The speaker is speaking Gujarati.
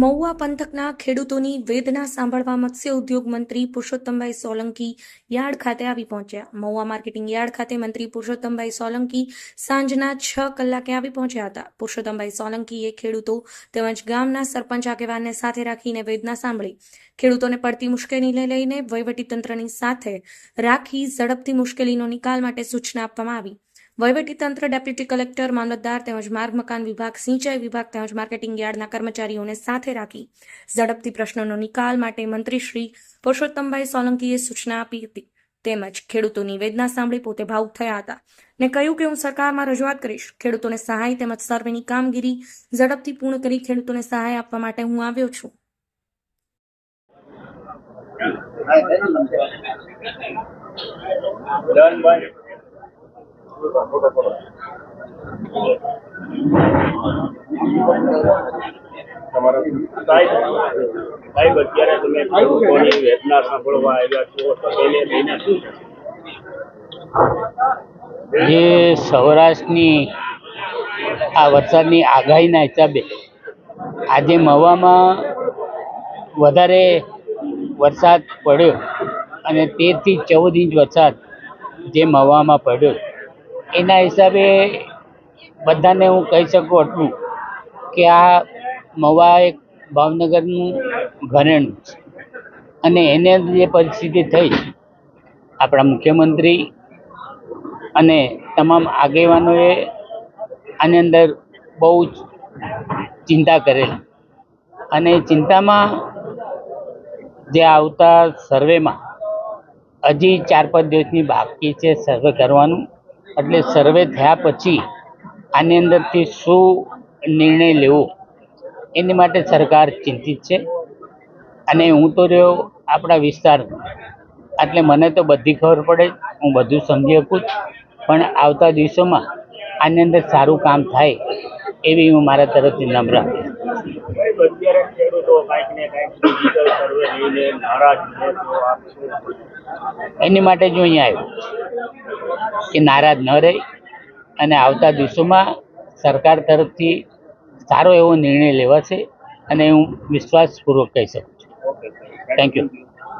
મહુવા પંથકના ખેડૂતોની વેદના સાંભળવા મત્સ્ય ઉદ્યોગ મંત્રી પુરુષોત્તમભાઈ સોલંકી યાર્ડ ખાતે આવી પહોંચ્યા. મહુવા માર્કેટિંગ યાર્ડ ખાતે મંત્રી પુરુષોત્તમભાઈ સોલંકી સાંજના છ કલાકે આવી પહોંચ્યા હતા. પુરુષોત્તમભાઈ સોલંકીએ ખેડૂતો તેમજ ગામના સરપંચ આગેવાનને સાથે રાખીને વેદના સાંભળી. ખેડૂતોને પડતી મુશ્કેલીને લઈને વહીવટીતંત્રની સાથે રાખી ઝડપથી મુશ્કેલીનો નિકાલ માટે સૂચના આપવામાં આવી. વહીવટીતંત્ર ડેપ્યુટી કલેક્ટર, મામલતદાર તેમજ માર્ગ મકાન વિભાગ, સિંચાઈ વિભાગ તેમજ માર્કેટિંગ યાર્ડના કર્મચારીઓને સાથે રાખી ઝડપથી પ્રશ્નોનો નિકાલ માટે મંત્રી શ્રી પુરુષોત્તમભાઈ સોલંકીએ સૂચના આપી હતી. તેમજ ખેડૂતોની વેદના સાંભળી પોતે ભાવુક થયા હતા ને કહ્યું કે હું સરકારમાં રજૂઆત કરીશ. ખેડૂતોને સહાય તેમજ સર્વેની કામગીરી ઝડપથી પૂર્ણ કરી ખેડૂતોને સહાય આપવા માટે હું આવ્યો છું. ડન સાહેબ સાહેબ અત્યારે તમે ખેડૂતોની વેદના સાંભળવા આવ્યા છો તો તેને લઈને શું જે સૌરાષ્ટ્રની આ વરસાદની આગાહીના હિસાબે આજે મવામાં વધારે વરસાદ પડ્યો અને તેરથી ચૌદ ઇંચ વરસાદ જે મવામાં પડ્યો. એના હિસાબે બધાને હું કહી શકું એટલું કે આ મવા એક ભાવનગરનું ઘરેણું છે. અને એને જે પરિસ્થિતિ થઈ, આપણા મુખ્યમંત્રી અને તમામ આગેવાનોએ આની અંદર બહુ જ ચિંતા કરેલી. અને ચિંતામાં જે આવતા સર્વેમાં હજી ચાર પાંચ દિવસની બાકી છે સર્વે કરવાનું. એટલે સર્વે થયા પછી આની અંદરથી શું નિર્ણય લેવો, એની માટે સરકાર ચિંતિત છે અને હું તો રહ્યો આપણા વિસ્તારમાં એટલે મને તો બધી ખબર પડે, હું બધું સમજી શકું. પણ આવતા દિવસોમાં આની અંદર સારું કામ થાય એવી હું મારા તરફથી નમ્ર? એની માટે જ હું અહીંયા આવ્યો કે નારાજ ન રહે. અને આવતા દિવસોમાં સરકાર તરફથી સારો એવો નિર્ણય લેવાશે અને હું વિશ્વાસપૂર્વક કહી શકું છું. Thank you